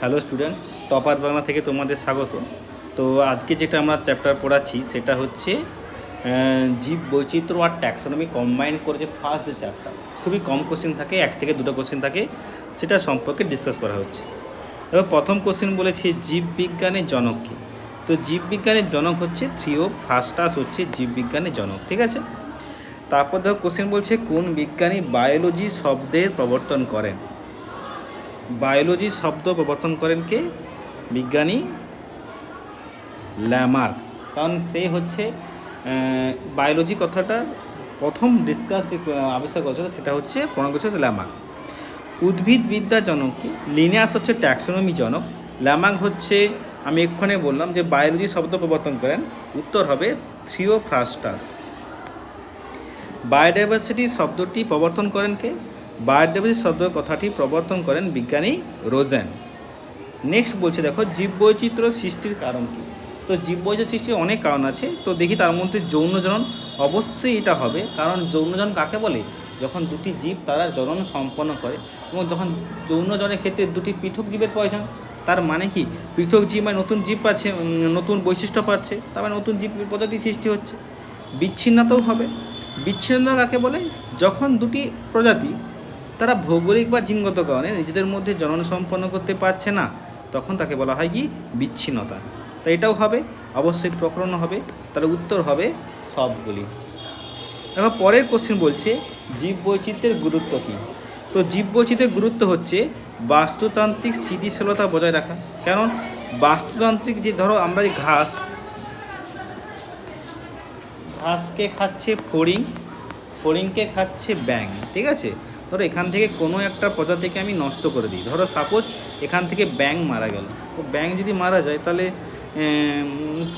Hello student topper Bangla থেকে তোমাদের স্বাগত। তো আজকে যেটা আমরা চ্যাপ্টার পড়াচ্ছি, সেটা হচ্ছে জীব বৈচিত্র্য আর ট্যাক্সোনমি কম্বাইন করে যে ফার্স্ট যে চ্যাপ্টার খুবই কম কোশ্চেন থাকে, এক থেকে দুটো কোশ্চেন থাকে, সেটা সম্পর্কে ডিসকাস করা হচ্ছে। এবার প্রথম কোশ্চেন বলেছি, জীববিজ্ঞানের জনক কী? তো জীববিজ্ঞানের জনক হচ্ছে থ্রিও ফার্স্টাস হচ্ছে জীববিজ্ঞানের জনক, ঠিক আছে? তারপর দেখো কোশ্চেন বলছে, কোন বিজ্ঞানী বায়োলজি শব্দের প্রবর্তন করেন? বায়োলজি শব্দ প্রবর্তন করেন কে? বিজ্ঞানী ল্যামার্ক। কারণ সে হচ্ছে বায়োলজি কথাটা প্রথম ডিসকাস যে আবিষ্কার করেছিল সেটা হচ্ছে করেছে ল্যামার্ক। উদ্ভিদবিদ্যা জনক কি? লিনিয়াস হচ্ছে ট্যাক্সোনমি জনক। ল্যামার্ক হচ্ছে, আমি এক্ষণে বললাম যে বায়োলজি শব্দ প্রবর্তন করেন, উত্তর হবে থ্রিওফ্রাস্টাস। বায়োডাইভার্সিটি শব্দটি প্রবর্তন করেন কে? বায়োডাইভার্সিটি শব্দ কথাটি প্রবর্তন করেন বিজ্ঞানী রোজেন। নেক্সট বলছে দেখো, জীববৈচিত্র্য সৃষ্টির কারণ কী? তো জীববৈচিত্র্য সৃষ্টির অনেক কারণ আছে, তো দেখি তার মধ্যে যৌন জনন অবশ্যই এটা হবে, কারণ যৌন জনন কাকে বলে? যখন দুটি জীব তারা জনন সম্পন্ন করে, এবং যখন যৌন জনের ক্ষেত্রে দুটি পৃথক জীবের প্রয়োজন, তার মানে কি? পৃথক জীব মানে নতুন জীব পাচ্ছে নতুন বৈশিষ্ট্য পাচ্ছে, তার মানে নতুন জীব প্রজাতি সৃষ্টি হচ্ছে। বিচ্ছিন্নতাও হবে। বিচ্ছিন্নতা কাকে বলে? যখন দুটি প্রজাতি তারা ভৌগোলিক বা জিনগত কারণে নিজেদের মধ্যে জনন সম্পন্ন করতে পারছে না। তখন তাকে বলা হয় কি? বিচ্ছিন্নতা। তাই এটাও হবে, অবশ্যই প্রকরণ হবে, তার উত্তর হবে সবগুলি। দেখো পরের কোশ্চেন বলছে জীব বৈচিত্র্যের গুরুত্ব কী? তো জীব বৈচিত্র্যের গুরুত্ব হচ্ছে বাস্তুতান্ত্রিক স্থিতিশীলতা বজায় রাখা। কারণ বাস্তুতান্ত্রিক যে ধরো আমরা যে ঘাস, ঘাসকে খাচ্ছে ফড়িং, ফড়িংকে খাচ্ছে ব্যাং ঠিক আছে? ধরো এখান থেকে কোনো একটা প্রজাতিকে আমি নষ্ট করে দিই। ধরো সাপোজ এখান থেকে ব্যাং মারা গেল। তো ব্যাং যদি মারা যায় তাহলে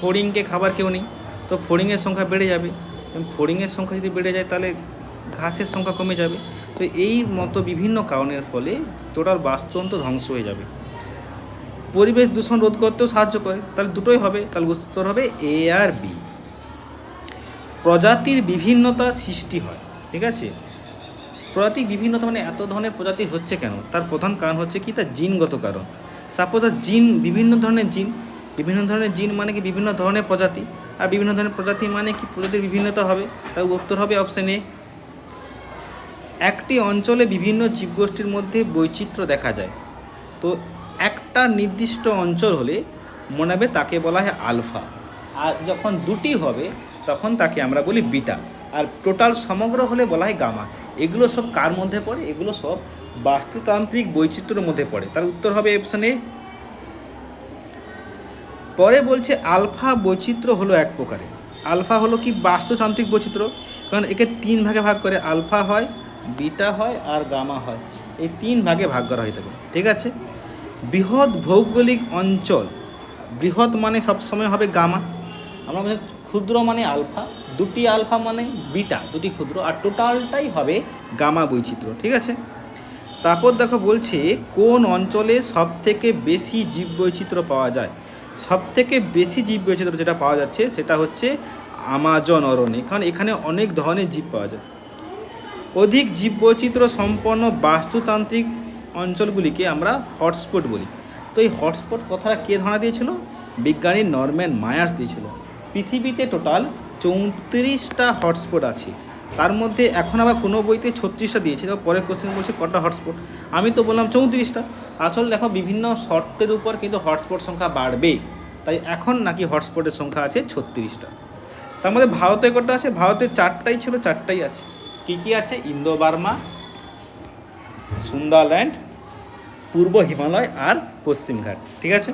ফড়িংকে খাবার কেউ নেই। তো ফড়িংয়ের সংখ্যা বেড়ে যাবে। ফড়িংয়ের সংখ্যা যদি বেড়ে যায় তাহলে ঘাসের সংখ্যা কমে যাবে। তো এই মতো বিভিন্ন কারণের ফলে টোটাল বাস্তুতন্ত্র ধ্বংস হয়ে যাবে। পরিবেশ দূষণ রোধ করতেও সাহায্য করে। তাহলে দুটোই হবে। তাহলে উত্তর হবে এ আর বি প্রজাতির বিভিন্নতা সৃষ্টি হয়। ঠিক আছে? প্রজাতির বিভিন্নতা মানে এত ধরনের প্রজাতি হচ্ছে কেন? তার প্রধান কারণ হচ্ছে কি? তার জিনগত কারণ। সাপোজ জিন বিভিন্ন ধরনের জিন, বিভিন্ন ধরনের জিন মানে কি? বিভিন্ন ধরনের প্রজাতি। আর বিভিন্ন ধরনের প্রজাতি মানে কি? প্রজাতির বিভিন্নতা হবে। তার উত্তর হবে অপশন একটি অঞ্চলে বিভিন্ন জীবগোষ্ঠীর মধ্যে বৈচিত্র্য দেখা যায়। তো একটা নির্দিষ্ট অঞ্চল হলে মনে হবে তাকে বলা হয় আলফা। আর যখন দুটি হবে, তখন তাকে আমরা বলি বিটা। আর টোটাল সমগ্র হলে বলা হয় গামা। এগুলো সব কার মধ্যে পড়ে? এগুলো সব বাস্তুতান্ত্রিক বৈচিত্র্যের মধ্যে পড়ে। তার উত্তর হবে অপশন পরে বলছে, আলফা বৈচিত্র্য হলো এক প্রকারের আলফা হলো কি? বাস্তুতান্ত্রিক বৈচিত্র্য। কারণ একে তিন ভাগে ভাগ করে আলফা হয়, বিটা হয় আর গামা হয়। এই তিন ভাগে ভাগ করা হয়ে থাকে। ঠিক আছে? বৃহৎ ভৌগোলিক অঞ্চল। বৃহৎ মানে সবসময় হবে গামা। আমরা ক্ষুদ্র মানে আলফা দুটি আলফা মানে বিটা, দুটি ক্ষুদ্র, আর টোটালটাই হবে গামা বৈচিত্র্য, ঠিক আছে? তারপর দেখো বলছে, কোন অঞ্চলে সব থেকে বেশি জীববৈচিত্র্য পাওয়া যায়? সব থেকে বেশি জীববৈচিত্র্য যেটা পাওয়া যাচ্ছে, সেটা হচ্ছে আমাজন অরণ্যে। কারণ এখানে অনেক ধরনের জীব পাওয়া যায়। অধিক জীববৈচিত্র্য সম্পন্ন বাস্তুতান্ত্রিক অঞ্চলগুলিকে আমরা হটস্পট বলি। তো এই হটস্পট কথাটা কে ধারণা দিয়েছিল? বিজ্ঞানী নরম্যান মায়ার্স দিয়েছিল। পৃথিবীতে টোটাল চৌত্রিশটা হটস্পট আছে। তার মধ্যে এখন আবার কোনো বইতে ছত্রিশটা দিয়েছে। তো পরের কোশ্চেন বলছে কটা হটস্পট আমি তো বললাম চৌত্রিশটা। আসলে দেখো, বিভিন্ন শর্তের উপর কিন্তু হটস্পট সংখ্যা বাড়বে। তাই এখন নাকি হটস্পটের সংখ্যা আছে ছত্রিশটা। তার মধ্যে ভারতে কটা আছে? ভারতে চারটাই ছিল, চারটাই আছে। কী কী আছে? ইন্দো বার্মা সুন্দরল্যান্ড, পূর্ব হিমালয় আর পশ্চিমঘাট। ঠিক আছে?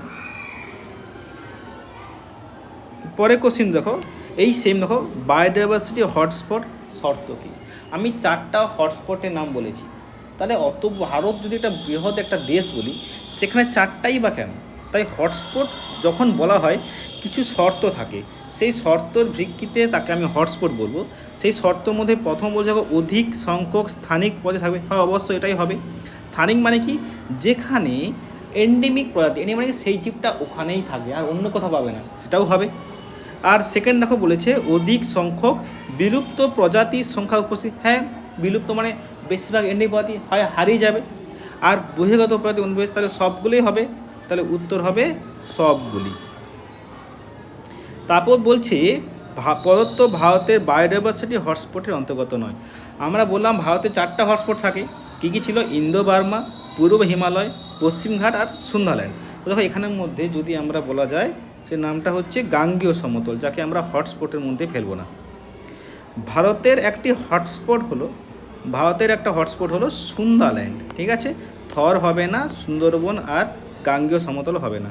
পরে কোশ্চিন দেখো। এই সেম দেখো বায়োডাইভার্সিটি হটস্পট শর্ত কী? আমি চারটা হটস্পটের নাম বলেছি। তাহলে অত ভারত যদি একটা বৃহৎ একটা দেশ বলি, সেখানে চারটাই বা কেন? তাই হটস্পট যখন বলা হয়, কিছু শর্ত থাকে। সেই শর্তর ভিত্তিতে তাকে আমি হটস্পট বলব। সেই শর্তর মধ্যে প্রথম বলছে অধিক সংখ্যক স্থানিক পদে থাকবে। হ্যাঁ অবশ্যই এটাই হবে। স্থানিক মানে কি? যেখানে এন্ডেমিক প্রজাতি এন্ডেমিক মানে সেই জীবটা ওখানেই থাকবে, আর অন্য কোথাও পাবে না। সেটাও হবে। আর সেকেন্ড দেখো বলেছে, অধিক সংখ্যক বিলুপ্ত প্রজাতির সংখ্যা উপস্থিত। হ্যাঁ বিলুপ্ত মানে বেশিরভাগ এন্ডেমিক প্রজাতি হয়, হারিয়ে যাবে। আর বহির্গত প্রজাতি অনুপ্রবেশ, তাহলে সবগুলোই হবে। তাহলে উত্তর হবে সবগুলি। তারপর বলছে প্রদত্ত ভারতের বায়োডাইভার্সিটি হটস্পটের অন্তর্গত নয়। আমরা বললাম ভারতে চারটা হটস্পট থাকে। কী কী ছিল? ইন্দো বার্মা পূর্ব হিমালয় পশ্চিমঘাট আর সুন্দাল্যান্ড তো দেখো এখানের মধ্যে যদি আমরা বলা যায় সে নামটা হচ্ছে গাঙ্গীয় সমতল, যাকে আমরা হটস্পটের মধ্যে ফেলব না। ভারতের একটি হটস্পট হলো, ভারতের একটা হটস্পট হলো সুন্দাল্যান্ড ঠিক আছে? থর হবে না, সুন্দরবন আর গাঙ্গীয় সমতল হবে না।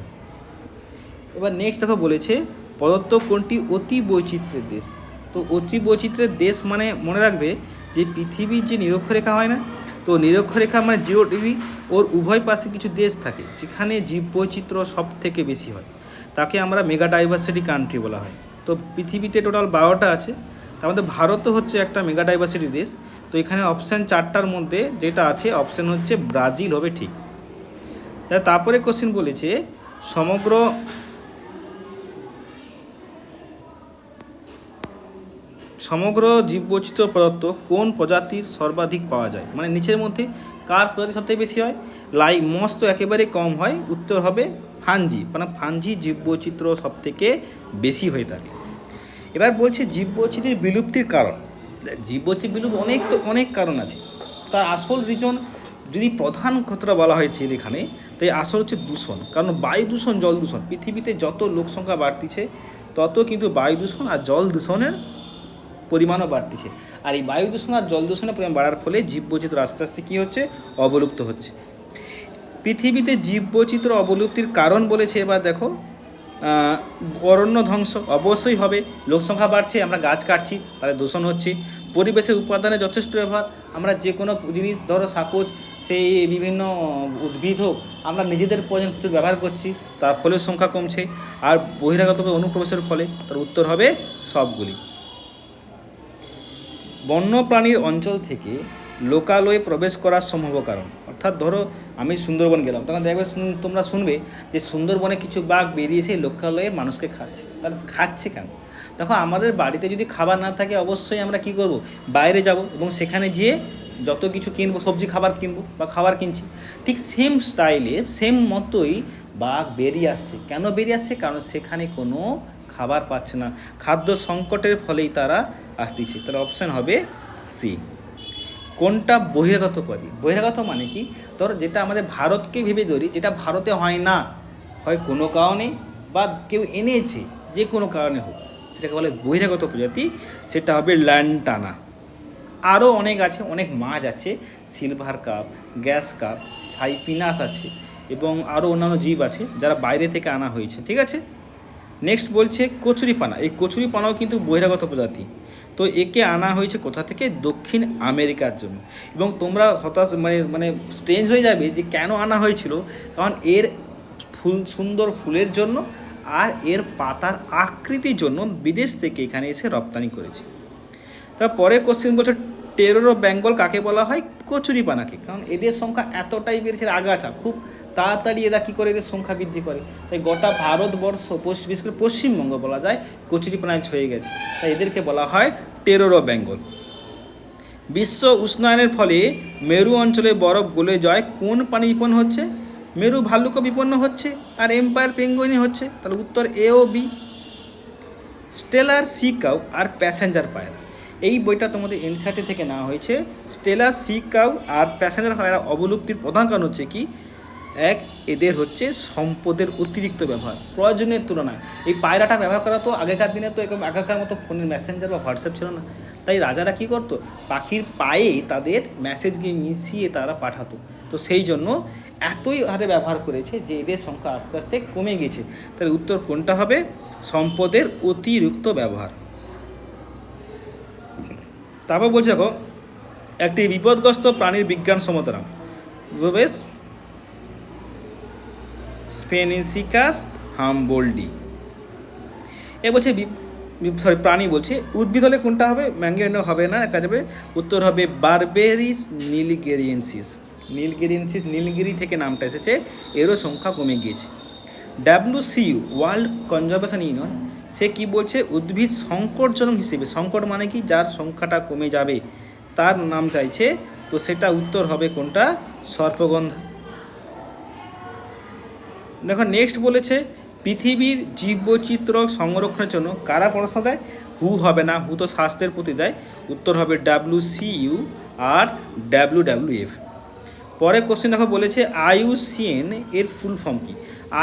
এবার নেক্সট দেখো বলেছে, প্রদত্ত কোনটি অতি বৈচিত্র্যের দেশ? তো অতি বৈচিত্র্যের দেশ মানে মনে রাখবে যে পৃথিবীর যে নিরক্ষরেখা হয় না, তো নিরক্ষরেখা মানে জিরো ডিগ্রি ওর উভয় পাশে কিছু দেশ থাকে, যেখানে জীব বৈচিত্র্য সব থেকে বেশি হয়। তাকে আমরা মেগা ডাইভার্সিটি কান্ট্রি বলা হয়। তো পৃথিবীতে টোটাল বারোটা আছে, তার মধ্যে ভারতও হচ্ছে একটা মেগা ডাইভার্সিটি দেশ। তো এখানে অপশান চারটার মধ্যে যেটা আছে অপশান হচ্ছে ব্রাজিল হবে ঠিক। তা তারপরে কোশ্চেন বলেছে, সমগ্র সমগ্র জীববৈচিত্র্য প্রদত্ত কোন প্রজাতির সর্বাধিক পাওয়া যায়? মানে নিচের মধ্যে কার প্রজাতি সবথেকে বেশি হয়? লাই মস তো একেবারে কম হয়, উত্তর হবে ফানজি মানে ফানজি জীববৈচিত্র্য সবথেকে বেশি হয়ে থাকে। এবার বলছে জীববৈচিত্র্যের বিলুপ্তির কারণ। জীববৈচিত্র্য বিলুপ্ত অনেক তো, অনেক কারণ আছে। তার আসল রিজন যদি প্রধান কথাটা বলা হয়েছে এখানে, তাই আসল হচ্ছে দূষণ। কারণ বায়ু দূষণ, জল দূষণ, পৃথিবীতে যত লোক সংখ্যা বাড়তিছে, তত কিন্তু বায়ু দূষণ আর জল দূষণের পরিমাণও বাড়তিছে। আর এই বায়ু দূষণ আর জল দূষণের পরিমাণ বাড়ার ফলে জীববৈচিত্র্য আস্তে আস্তে কী হচ্ছে? অবলুপ্ত হচ্ছে। পৃথিবীতে জীববৈচিত্র্য অবলুপ্তির কারণ বলেছে এবার দেখো অরণ্য ধ্বংস, অবশ্যই হবে, লোক সংখ্যা বাড়ছে, আমরা গাছ কাটছি, তাহলে দূষণ হচ্ছে, পরিবেশের উপাদানে যথেষ্ট ব্যবহার, আমরা যে কোনো জিনিস, ধরো সাপোজ, সেই বিভিন্ন উদ্ভিদ হোক, আমরা নিজেদের প্রয়োজন প্রচুর ব্যবহার করছি, তার ফলে সংখ্যা কমছে, আর বহিরাগত অনুপ্রবেশের ফলে, তার উত্তর হবে সবগুলি। বন্যপ্রাণীর অঞ্চল থেকে লোকালয়ে প্রবেশ করার সম্ভব কারণ। অর্থাৎ ধরো আমি সুন্দরবন গেলাম, তখন দেখবে তোমরা শুনবে যে সুন্দরবনে কিছু বাঘ বেরিয়েছে লোকালয়ে মানুষকে খাচ্ছে। তাহলে খাচ্ছে কেন? দেখো আমাদের বাড়িতে যদি খাবার না থাকে অবশ্যই আমরা কি করব? বাইরে যাব এবং সেখানে গিয়ে যত কিছু কিনবো, সবজি খাবার কিনবো বা খাবার কিনছি। ঠিক সেম স্টাইলে সেম মতোই বাঘ বেরিয়ে আসছে। কেন বেরিয়ে আসছে? কারণ সেখানে কোনো খাবার পাচ্ছে না। খাদ্য সংকটের ফলেই তারা আসতেছে। তার অপশান হবে সি কোনটা বহিরাগত প্রজাতি বহিরাগত মানে কি? ধর যেটা আমাদের ভারতকে ভেবে ধরি, যেটা ভারতে হয় না, হয় কোনো কারণে বা কেউ এনেছে, যে কোনো কারণে হোক, সেটাকে বলে বহিরাগত প্রজাতি, সেটা হবে ল্যান্টানা। আরও অনেক আছে, অনেক মাছ আছে, silver cup, gas cup Cyprinus আছে, এবং আরও অন্যান্য জীব আছে, যারা বাইরে থেকে আনা হয়েছে, ঠিক আছে? নেক্সট বলছে কচুরিপানা। এই কচুরিপানাও কিন্তু বহিরাগত প্রজাতি। তো একে আনা হয়েছে কোথা থেকে? দক্ষিণ আমেরিকার জন্য। এবং তোমরা হতাশ মানে মানে স্ট্রেঞ্জ হয়ে যাবে যে কেন আনা হয়েছিল। কারণ এর ফুল, সুন্দর ফুলের জন্য আর এর পাতার আকৃতির জন্য বিদেশ থেকে এখানে এসে রপ্তানি করেছে। তারপরে কোশ্চেন বলছে টেরর অফ বেঙ্গল কাকে বলা হয়? কচুরিপানাকে, কারণ এদের সংখ্যা এতটাই বেড়েছে আগাছা, খুব তাড়াতাড়ি এরা কী করে এদের সংখ্যা বৃদ্ধি করে? তাই গোটা ভারতবর্ষ বিশেষ করে পশ্চিমবঙ্গ বলা যায়, কচুরিপানায় ছয়ে গেছে। তাই এদেরকে বলা হয় টেরর বেঙ্গল। বিশ্ব উষ্ণায়নের ফলে মেরু অঞ্চলে বরফ গলে যায়, কোন পানি বিপন্ন হচ্ছে? মেরু ভাল্লুকও বিপন্ন হচ্ছে, আর এম্পায়ার পেঙ্গুইনই হচ্ছে। তাহলে উত্তর এ ও বি। স্টেলার সি কাউ আর প্যাসেঞ্জার পায়রা। এই বইটা তোমাদের এনসাইটি থেকে নেওয়া হয়েছে। স্টেলার সি কাউ আর প্যাসেঞ্জার পায়রা অবলুপ্তির প্রধান কারণ হচ্ছে কি? এক, এদের হচ্ছে সম্পদের অতিরিক্ত ব্যবহার, প্রয়োজনের তুলনায়। এই পায়রাটা ব্যবহার করা তো আগেকার দিনে তো এরকম আগেকার মতো ফোনের মেসেঞ্জার বা হোয়াটসঅ্যাপ ছিল না। তাই রাজারা কী করতো? পাখির পায়ে তাদের মেসেজ গিয়ে মিশিয়ে তারা পাঠাতো। তো সেই জন্য এতই হারে ব্যবহার করেছে যে এদের সংখ্যা আস্তে আস্তে কমে গেছে। তাহলে উত্তর কোনটা হবে? সম্পদের অতিরিক্ত ব্যবহার। তারপর বলছে দেখো, একটি বিপদগ্রস্ত প্রাণীর বিজ্ঞান সমতরাম। বেশ। স্পেনিসিকাস হামবোল্ডি এ বলছে সরি প্রাণী বলছে, উদ্ভিদ হলে কোনটা হবে? ম্যাঙ্গেনো হবে না কাজ যাবে উত্তর হবে বারবেরিস নীলগেরিয়েন্সিস নীলগেরিয়েন্সিস নীলগিরি থেকে নামটা এসেছে, এরও সংখ্যা কমে গিয়েছে। ডাব্লিউসিইউ ওয়ার্ল্ড কনজারভেশন ইউনিয়ন সে কি বলছে? উদ্ভিদ সংকটজনক হিসেবে। সংকট মানে কি? যার সংখ্যাটা কমে যাবে। তার নাম চাইছে, তো সেটা উত্তর হবে কোনটা? সর্পগন্ধা। দেখো নেক্সট বলেছে, পৃথিবীর জীববৈচিত্র্য সংরক্ষণের জন্য কারা পড়াশোনা দেয়? হু হবে না, হু তো স্বাস্থ্যের প্রতি দেয়। উত্তর হবে ডাব্লিউ সি ইউ আর ডাব্লিউ ডাব্লিউ এফ পরে কোশ্চেন দেখো, বলেছে আইউসিএন এর ফুল ফর্ম কি?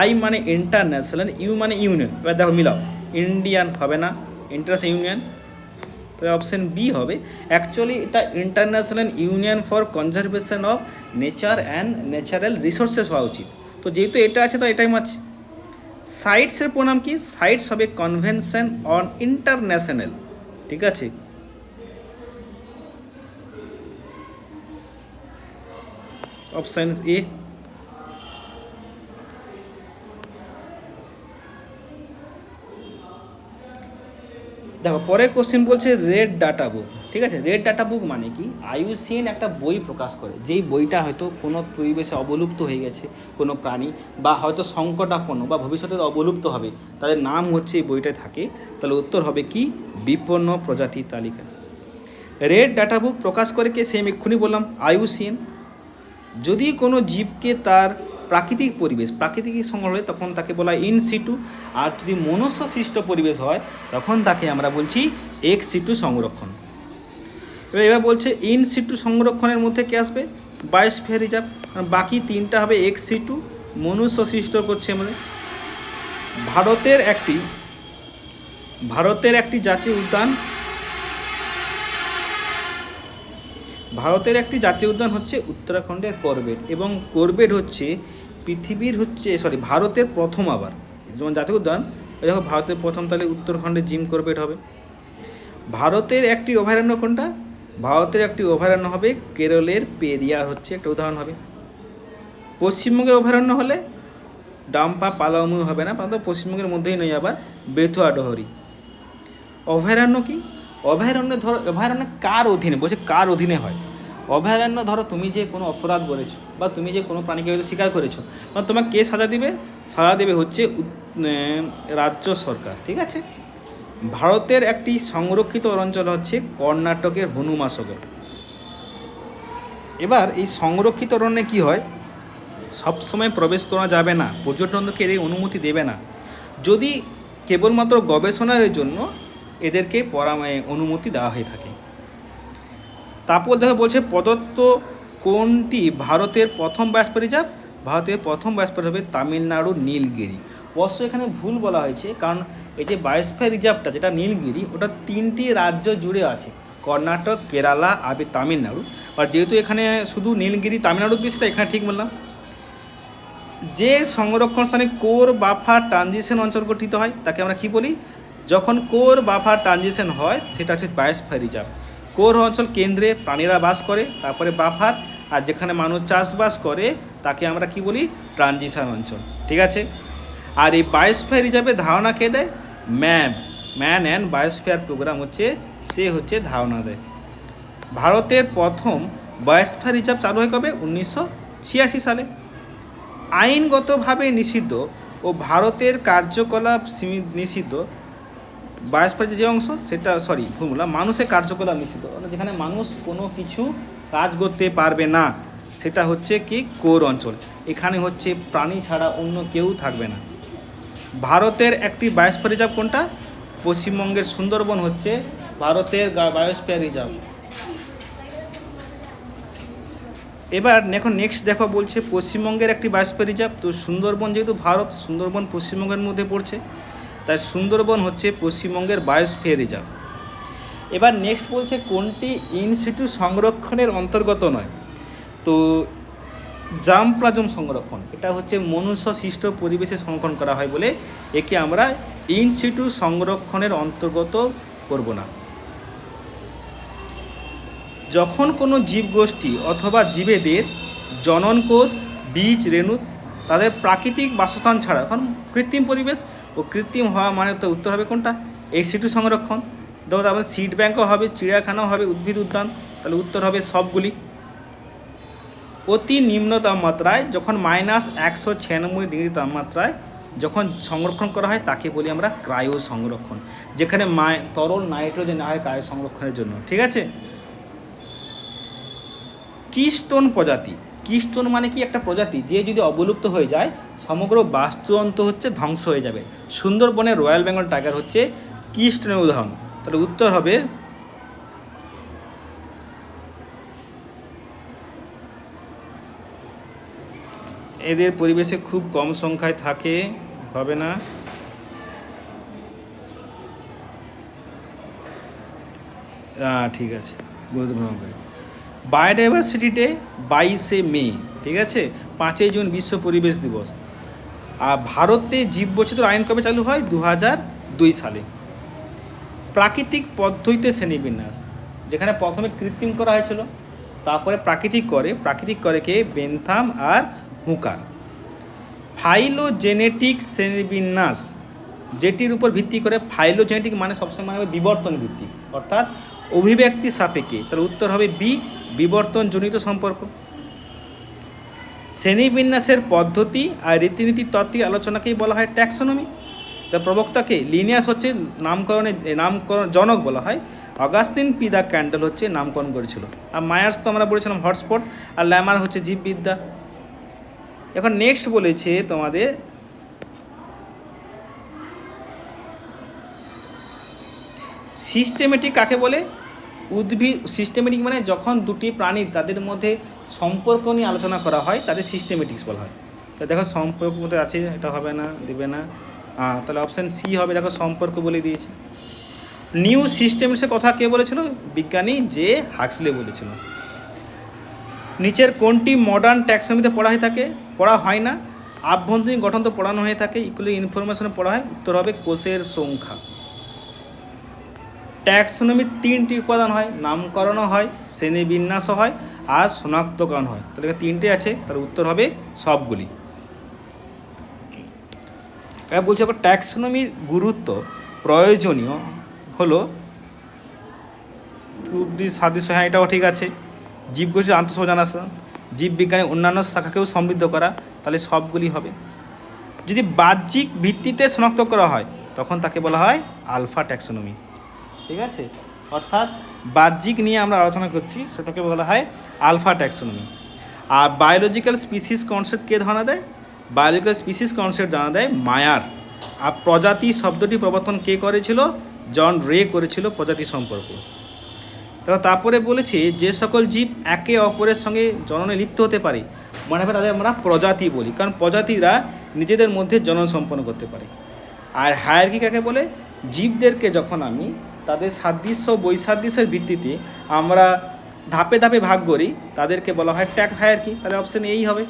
আই মানে ইন্টারন্যাশনাল ইউ মানে ইউনিয়ন এবার দেখো, মিলাও। ইন্ডিয়ান হবে না, ইন্টারন্যাশনাল ইউনিয়ন। তাহলে অপশন বি হবে। অ্যাকচুয়ালি এটা international union for conservation of nature and natural resources হওয়া উচিত। তো যেহেতু এটা আছে, তো এটাই মাছ সাইটসের প্রণাম কি? সাইটস হবে কনভেনশন অন ইন্টারন্যাশনাল ঠিক আছে? অপশান এ দেখো, পরের কোশ্চেন বলছে রেড ডাটা বুক ঠিক আছে? রেড ডাটা বুক মানে কি? আইউসিএন একটা বই প্রকাশ করে, যেই বইটা হয়তো কোনো পরিবেশে অবলুপ্ত হয়ে গেছে কোনো প্রাণী বা হয়তো সংকটাপন্ন বা ভবিষ্যতে অবলুপ্ত হবে, তাদের নাম হচ্ছে এই বইটায় থাকে। তাহলে উত্তর হবে কি? বিপন্ন প্রজাতির তালিকা। রেড ডাটা বুক প্রকাশ করে কে? সেম এক্ষুনি বললাম আইউসিএন যদি কোনো জীবকে তার প্রাকৃতিক পরিবেশ, প্রাকৃতিক সংগ্রহ তখন তাকে বলা ইন সিটু আর যদি মনুষ্য সৃষ্ট পরিবেশ হয়, তখন তাকে আমরা বলছি এক্স সিটু সংরক্ষণ। এবার এবার বলছে ইন সিটু সংরক্ষণের মধ্যে কে আসবে? বায়োস্ফিয়ার রিজার্ভ বাকি তিনটা হবে এক্স সিটু মনুষ্য সৃষ্ট করছে আমাদের ভারতের একটি ভারতের একটি জাতীয় উদ্যান, ভারতের একটি জাতীয় উদ্যান হচ্ছে উত্তরাখণ্ডের করবেট, এবং করবেট হচ্ছে পৃথিবীর হচ্ছে সরি ভারতের প্রথম আবার। যেমন জাতীয় উদ্যান দেখো ভারতের প্রথম তাহলে উত্তরাখণ্ডের জিম করবেট হবে। ভারতের একটি অভয়ারণ্য কোনটা? ভারতের একটি অভয়ারণ্য হবে কেরলের পেরিয়ার হচ্ছে, একটা উদাহরণ হবে। পশ্চিমবঙ্গের অভয়ারণ্য হলে ডাম্পা পালামু হবে না কিন্তু পশ্চিমবঙ্গের মধ্যেই নয় আবার বেথুয়া ডহরি। অভয়ারণ্য কি? অভয়ারণ্য ধর, অভয়ারণ্য কার অধীনে, বলছে কার অধীনে হয়? অভয়ারণ্য ধরো, তুমি যে কোনো অপরাধ করেছ বা তুমি যে কোনো প্রাণীকে হয়তো স্বীকার করেছ তখন তোমাকে কে সাজা দিবে? সাজা দেবে হচ্ছে রাজ্য সরকার, ঠিক আছে? ভারতের একটি সংরক্ষিত অঞ্চল হচ্ছে কর্ণাটকের হনুমাসগর এবার এই সংরক্ষিত অরণ্যে কি হয়? সবসময় প্রবেশ করা যাবে না, পর্যটনকে এদের অনুমতি দেবে না। যদি কেবলমাত্র গবেষণার জন্য এদেরকে পরামে অনুমতি দেওয়া হয়ে থাকে। তারপর দেখো বলছে, প্রদত্ত কোনটি ভারতের প্রথম বায়োস্ফিয়ার রিজার্ভ ভারতের প্রথম বায়োস্ফিয়ার হবে তামিলনাড়ু নীলগিরি। অবশ্য এখানে ভুল বলা হয়েছে, কারণ এই যে বায়োস্ফিয়ার রিজার্ভটা যেটা নীলগিরি, ওটা তিনটি রাজ্য জুড়ে আছে। কর্ণাটক, কেরালা, আর তামিলনাড়ু। আর যেহেতু এখানে শুধু নীলগিরি, তামিলনাড়ু দিয়েছে তাই এখানে ঠিক বললাম। যে সংরক্ষণ স্থানে কোর বাফা ট্রানজিশন অঞ্চল গঠিত হয়, তাকে আমরা কি বলি? যখন কোর বাফা ট্রানজিশন হয়, সেটা হচ্ছে বায়োস্ফিয়ার রিজার্ভ কোর অঞ্চল কেন্দ্রে প্রাণীরা বাস করে, তারপরে বাফার, আর যেখানে মানুষ চাষবাস করে, তাকে আমরা কি বলি? ট্রানজিশন অঞ্চল। ঠিক আছে? আর এই বায়োস্ফিয়ার রিজার্ভের ধারণা কে দেয়? Man. Man and biosphere programme হচ্ছে, সে হচ্ছে ধারণা দেয়। ভারতের প্রথম বায়োস্ফিয়ার রিজার্ভ চালু হয়ে কবে? উনিশশো ছিয়াশি সালে। আইনগতভাবে নিষিদ্ধ ও ভারতের কার্যকলাপ নিষিদ্ধ বায়োস্ফিয়ার যে অংশ, সেটা সরি বললাম মানুষের কার্যকলাপ নিষিদ্ধ। মানে যেখানে মানুষ কোনো কিছু কাজ করতে পারবে না, সেটা হচ্ছে কি? কোর অঞ্চল। এখানে হচ্ছে প্রাণী ছাড়া অন্য কেউ থাকবে না। ভারতের একটি বায়োস্ফিয়ার রিজার্ভ কোনটা? পশ্চিমবঙ্গের সুন্দরবন হচ্ছে ভারতের বায়োস্ফিয়ার রিজার্ভ। এবার এখন নেক্সট দেখো বলছে পশ্চিমবঙ্গের একটি বায়োস্ফিয়ার রিজার্ভ। তো সুন্দরবন যেহেতু ভারত, সুন্দরবন পশ্চিমবঙ্গের মধ্যে পড়ছে। তাই সুন্দরবন হচ্ছে পশ্চিমবঙ্গের বায়োস্ফিয়ার রিজার্ভ। এবার নেক্সট বলছে কোনটি ইনস্টিটিউট সংরক্ষণের অন্তর্গত নয়। তো জাম প্লাজম সংরক্ষণ, এটা হচ্ছে মনুষ্য সৃষ্ট পরিবেশে সংরক্ষণ করা হয় বলে একে আমরা ইনস্টিটিউট সংরক্ষণের অন্তর্গত করব না। যখন কোনো জীবগোষ্ঠী অথবা জীবেদের জনন কোষ বীজ, রেণু, তাদের প্রাকৃতিক বাসস্থান ছাড়া, এখন কৃত্রিম পরিবেশ ও কৃত্রিম হওয়া মানে তো উত্তর হবে কোনটা? এই সিটু সংরক্ষণ। ধরো তারপরে সিড ব্যাঙ্কও হবে, চিড়িয়াখানাও হবে, উদ্ভিদ উদ্যান। তাহলে উত্তর হবে সবগুলি। অতি নিম্ন তাপমাত্রায় যখন মাইনাস একশো ছিয়ানব্বই ডিগ্রি তাপমাত্রায় যখন সংরক্ষণ করা হয়, তাকে বলি আমরা ক্রায়ো সংরক্ষণ যেখানে তরল নাইট্রোজেন হয় ক্রায়ো সংরক্ষণের জন্য, ঠিক আছে? কিস্টোন প্রজাতি। কিস্টোন মানে কি একটা প্রজাতি? যে যদি অবলুপ্ত হয়ে যায়, সমগ্র বাস্তুতন্ত্র হচ্ছে ধ্বংস হয়ে যাবে। সুন্দরবনের রয়্যাল বেঙ্গল টাইগার হচ্ছে কিস্টোনের উদাহরণ। তাহলে উত্তর হবে, এদের পরিবেশে খুব কম সংখ্যায় থাকে, হবে না। ঠিক আছে, গুরুত্বপূর্ণ বায়োডাইভার্সিটি ডে বাইশে মে, ঠিক আছে? পাঁচই জুন বিশ্ব পরিবেশ দিবস। আর ভারতে জীববৈচিত্র্য আইন কবে চালু হয়? দু দুই সালে। প্রাকৃতিক পদ্ধতিতে শ্রেণীবিন্যাস, যেখানে প্রথমে কৃত্রিম করা হয়েছিল, তারপরে প্রাকৃতিক করে। প্রাকৃতিক করে কে? বেনথাম আর হুকার। ফাইলোজেনেটিক শ্রেণীবিন্যাস, যেটির উপর ভিত্তি করে ফাইলোজেনেটিক মানে সবসময় মানে হবে বিবর্তন ভিত্তিক অর্থাৎ অভিব্যক্তি সাপেক্ষে। তার উত্তর হবে বি বিবর্তনজনিত সম্পর্ক, শ্রেণীবিন্যাসের পদ্ধতি আর রীতিনীতি তত্ত্বের আলোচনাকেই বলা হয় ট্যাক্সোনমি। তা প্রবক্তাকে লিনিয়াস হচ্ছে নামকরণের নামকরণ জনক বলা হয়। অগাস্তিন পিদা ক্যান্ডেল হচ্ছে নামকরণ করেছিল। আর মায়ার্স তো আমরা বলেছিলাম হটস্পট, আর ল্যামার হচ্ছে জীববিদ্যা। এখন নেক্সট বলেছে তোমাদের, সিস্টেমেটিক কাকে বলে? উদ্ভিদ সিস্টেমেটিক মানে যখন দুটি প্রাণী তাদের মধ্যে সম্পর্ক নিয়ে আলোচনা করা হয়, তাদের সিস্টেমেটিক্স বলা হয়। তো দেখো সম্পর্ক মধ্যে আছে? এটা হবে না, দেবে না। তাহলে অপশান সি হবে, দেখো সম্পর্ক বলে দিয়েছে। নিউ সিস্টেমসের কথা কে বলেছিল? বিজ্ঞানী যে হাক্সলে বলেছিল। নিচের কোনটি মডার্ন ট্যাক্সমিতে পড়া হয়ে থাকে? পড়া হয় না। আভ্যন্তরীণ গঠন তো পড়ানো হয়ে থাকে। ইকুয়ালি ইনফরমেশনে পড়া হয়। উত্তর হবে কোষের সংখ্যা। ট্যাক্সোনমির তিনটি উপাদান হয়, নামকরণও হয়, শ্রেণীবিন্যাসও হয় আর শনাক্তকরণ হয়। তাহলে তিনটে আছে, তার উত্তর হবে সবগুলি। এবার বলছি আবার ট্যাক্সোনমির গুরুত্ব প্রয়োজনীয় হলো সাদৃশ্য হ্যাঁ এটাও ঠিক আছে। জীবগোষ্ঠীর আন্তঃসজানাসন জীববিজ্ঞানের অন্যান্য শাখাকেও সমৃদ্ধ করা, তাহলে সবগুলি হবে। যদি বাহ্যিক ভিত্তিতে শনাক্ত করা হয়, তখন তাকে বলা হয় আলফা ট্যাক্সোনমি। ঠিক আছে? অর্থাৎ বাহ্যিক নিয়ে আমরা আলোচনা করছি, সেটাকে বলা হয় আলফা ট্যাক্সোনমি। আর বায়োলজিক্যাল স্পিসিস কনসেপ্ট কে ধারণা দেয়? বায়োলজিক্যাল স্পিসিস কনসেপ্ট জানা দেয় মায়ার। আর প্রজাতি শব্দটি প্রবর্তন কে করেছিল? জন রে করেছিল প্রজাতি সম্পর্কে। তো তারপরে বলেছে যে সকল জীব একে অপরের সঙ্গে জননে লিপ্ত হতে পারে। মনে হবে তাদের আমরা প্রজাতি বলি, কারণ প্রজাতিরা নিজেদের মধ্যে জনন সম্পন্ন করতে পারে। আর হায়ারকি কাকে বলে? জীবদেরকে যখন আমি তাদের সাদৃশ্য বৈসাদৃশ্যের ভিত্তিতে আমরা ধাপে ধাপে ভাগ করি। তাদেরকে বলা হয় ট্যাগ হায়ারকি। তাহলে অপশন এই হবে।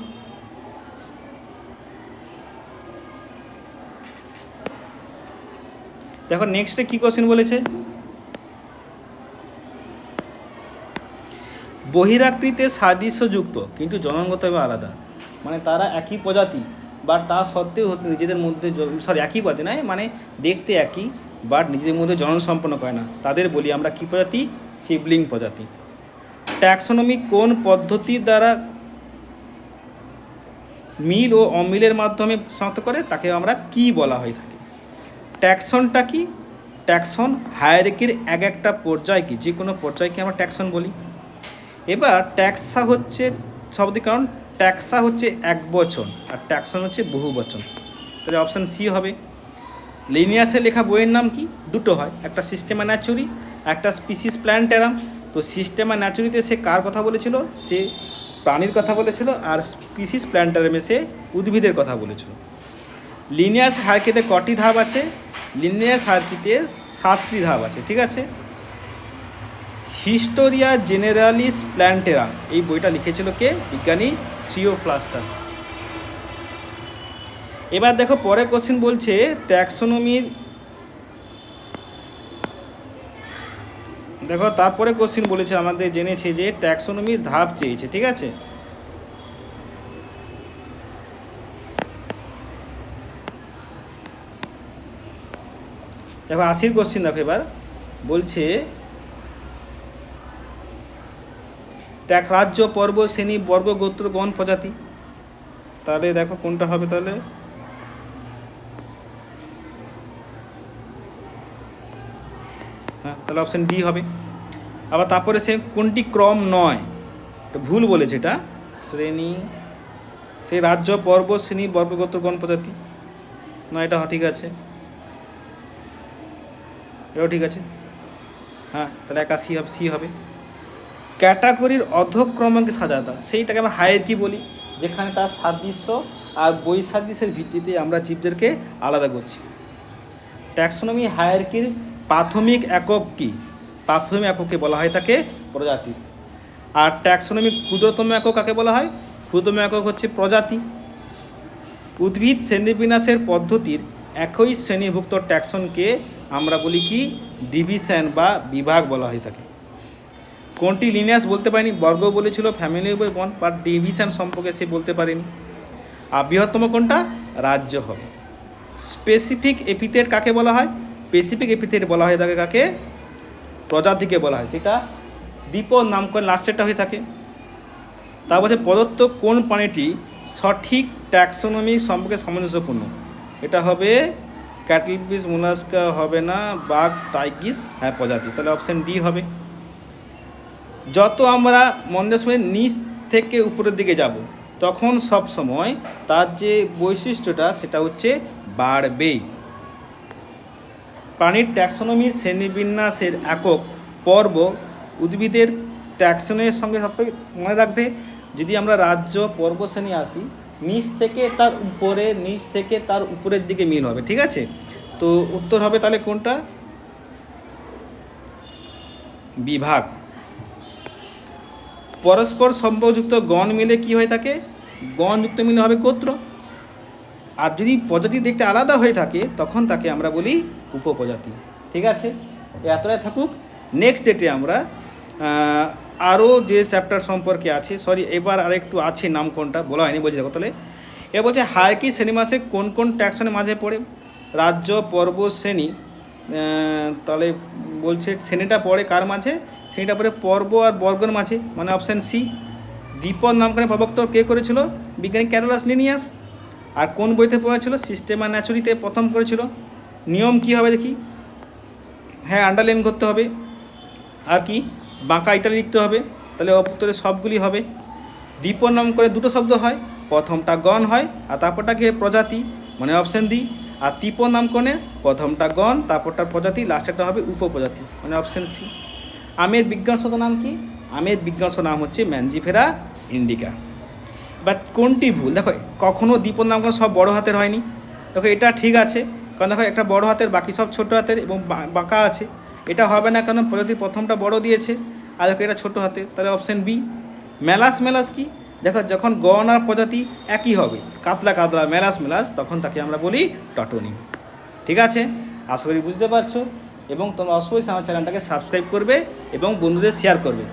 দেখো নেক্সটে কী কোশ্চেন বলেছে? বহিরাকৃতে সাদৃশ্যযুক্ত, কিন্তু জনগতভাবে আলাদা। মানে তারা একই প্রজাতি, বা তা সত্ত্বেও নিজেদের মধ্যে সরি একই প্রজাতি নয় মানে দেখতে একই। বাট নিজেদের মধ্যে জনন সম্পন্ন করে না। তাদের বলি আমরা কী প্রজাতি? শিবলিং প্রজাতি। ট্যাক্সোনমি কোন পদ্ধতির দ্বারা মিল ও অমিলের মাধ্যমে শনাক্ত করে? তাকে আমরা কি বলা হয়ে থাকে। ট্যাক্সনটা কি? ট্যাক্সন হায়ারিকির এক একটা পর্যায় কি? যে কোনো পর্যায়কে আমরা ট্যাক্সন বলি। এবার ট্যাক্সা হচ্ছে শব্দের কারণ ট্যাক্সা হচ্ছে এক বচন আর ট্যাক্সন হচ্ছে বহু বচন তাহলে অপশান সি হবে। লিনিয়াসে লেখা বইয়ের নাম কি? দুটো হয়। একটা সিস্টেমা ন্যাচুরি একটা স্পিসিস প্ল্যান্টেরাম তো সিস্টেমা ন্যাচুরিতে সে কার কথা বলেছিল? সে প্রাণীর কথা বলেছিল আর স্পিসিস প্ল্যান্টারামে সে উদ্ভিদের কথা বলেছিল। লিনিয়াস হারকিতে কটি ধাপ আছে? লিনিয়াস হারকিতে সাতটি ধাপ আছে, ঠিক আছে? হিস্টোরিয়া জেনারেলিস প্ল্যান্টেরাম এই বইটা লিখেছিল কে? বিজ্ঞানী থ্রিওফ্লাস্টাস এবার দেখো পরে কোশ্চেন বলছে ট্যাক্সোনমির দেখো তারপরে কোশ্চেন বলেছে আমাদের, জেনেছে যে ট্যাক্সোনমির ধাপ চেয়েছে, ঠিক আছে? দেখো আশির কোশ্চেন দেখো এবার, বলছে ট্যাক্স রাজ্য, পর্ব, শ্রেণি, বর্গ, গোত্র, গণ, প্রজাতি। তাহলে দেখো কোনটা হবে তাহলে? তাহলে অপশান ডি হবে। আবার তারপরে সে কোনটি ক্রম নয় ভুল বলেছে এটা। শ্রেণি সেই রাজ্য, পর্ব, শ্রেণি বর্গগত গণ প্রজাতি। না, এটা ঠিক আছে। এটাও ঠিক আছে। হ্যাঁ তাহলে একা সি হবে সি হবে। ক্যাটাগরির অধক্রমকে সাজাতা সেইটাকে আমরা হায়ার কি বলি, যেখানে তার সাদৃশ্য আর বৈসাদৃশ্যের ভিত্তিতে আমরা জীবদেরকে আলাদা করছি। ট্যাক্সোনমি হায়ারকির প্রাথমিক একক কি? প্রাথমিক এককে বলা হয় তাকে প্রজাতি। আর ট্যাক্সোনমি ক্ষুদ্রতম একক কাকে বলা হয়? ক্ষুদ্রতম একক হচ্ছে প্রজাতি। উদ্ভিদ শ্রেণীবিন্যাসের পদ্ধতির একই শ্রেণীভুক্ত ট্যাক্সনকে আমরা বলি কি? ডিভিশন বা বিভাগ বলা হয় থাকে কোনটি লিনিয়াস বলতে পারিনি? বর্গ বলেছিল ফ্যামিলি কোন বা ডিভিশন সম্পর্কে সে বলতে পারেনি। আর বৃহত্তম কোনটা? রাজ্য হবে। স্পেসিফিক এপিথেট কাকে বলা হয়? স্পেসিফিক এপিথেট বলা হয় তাকে কাকে? প্রজাতিকে বলা হয়। যেটা দ্বীপ নামকরণ লাস্টেরটা হয়ে থাকে। তা বলছে প্রদত্ত কোন প্রাণীটি সঠিক ট্যাক্সোনমি সম্পর্কে সামঞ্জস্যপূর্ণ? এটা হবে ক্যাটলপিস মুলাস্কা হবে না, বাঘ টাইগিস হ্যাঁ প্রজাতি। তাহলে অপশান ডি হবে। যত আমরা মন্দেশ্বরের নিচ থেকে উপরের দিকে যাব, তখন সব সময় তার যে বৈশিষ্ট্যটা, সেটা হচ্ছে বাড়বেই প্রাণীর ট্যাক্সোনমির শ্রেণীবিন্যাসের একক পর্ব উদ্ভিদের ট্যাক্সনের সঙ্গে সবথেকে মনে রাখবে। যদি আমরা রাজ্য পর্ব শ্রেণি আসি, নিচ থেকে তার উপরে, নিচ থেকে তার উপরের দিকে মিল হবে, ঠিক আছে? তো উত্তর হবে তাহলে কোনটা? বিভাগ। পরস্পর সম্পর্কযুক্ত গণ মিলে কি হয়ে থাকে? গণযুক্ত মিলে হবে গোত্র। আর যদি প্রজাতি দেখতে আলাদা হয়ে থাকে, তখন তাকে আমরা বলি উপপ্রজাতি। ঠিক আছে? এতটাই থাকুক। নেক্সট ডেটে আমরা আরও যে চ্যাপ্টার সম্পর্কে আছে সরি এবার আর একটু আছে নাম কোনটা বলা হয়নি, বলছি দেখো তাহলে। এ বলছে হায়াকি শ্রেণি মাসে কোন কোন ট্যাক্সনের মাঝে পড়ে? রাজ্য, পর্ব, শ্রেণি। তাহলে বলছে, শ্রেণীটা পড়ে কার মাঝে? শ্রেণীটা পড়ে পর্ব আর বর্গের মাঝে মানে অপশান সি দ্বিপদ নামখানে প্রবক্ত কে করেছিল? বিজ্ঞানী ক্যারোলাস লিনিয়াস। আর কোন বইতে পড়েছিল সিস্টেমা ন্যাচুরিতে প্রথম করেছিল। নিয়ম কি হবে দেখি? হ্যাঁ আন্ডারলাইন করতে হবে। আর কি? বাঁকা ইটালি লিখতে হবে। তাহলে উত্তরে সবগুলি হবে। দ্বীপর নাম করে দুটো শব্দ হয়। প্রথমটা গণ হয়, আর তারপরটা কি প্রজাতি মানে অপশন ডি আর ত্রিপর নামকরণের প্রথমটা গণ, তারপরটা প্রজাতি লাস্টেরটা হবে উপপ্রজাতি মানে অপশন সি আমের বিজ্ঞান শত নাম কি? আমের বিজ্ঞান শত নাম হচ্ছে ম্যানজিফেরা ইন্ডিকা। বাট কোনটি ভুল? দেখো, কখনো দ্বীপর নামকরণ সব বড় হাতের হয়নি। দেখো, এটা ঠিক আছে। কারণ দেখো, একটা বড় হাতের, বাকি সব ছোট হাতের এবং বাঁকা আছে। এটা হবে না কারণ প্রজাতির প্রথমটা বড় দিয়েছে। আর দেখো, এটা ছোট হাতে তাহলে অপশন বি মেলাস মেলাস কি? দেখো, যখন গণ আর প্রজাতি একই হবে, কাতলা কাতলা, মেলাস মেলাস, তখন তাকে আমরা বলি টটনি ঠিক আছে? আশা করি বুঝতে পারছ। এবং তোমরা অবশ্যই আমার চ্যানেলটাকে সাবস্ক্রাইব করবে এবং বন্ধুদের শেয়ার করবে।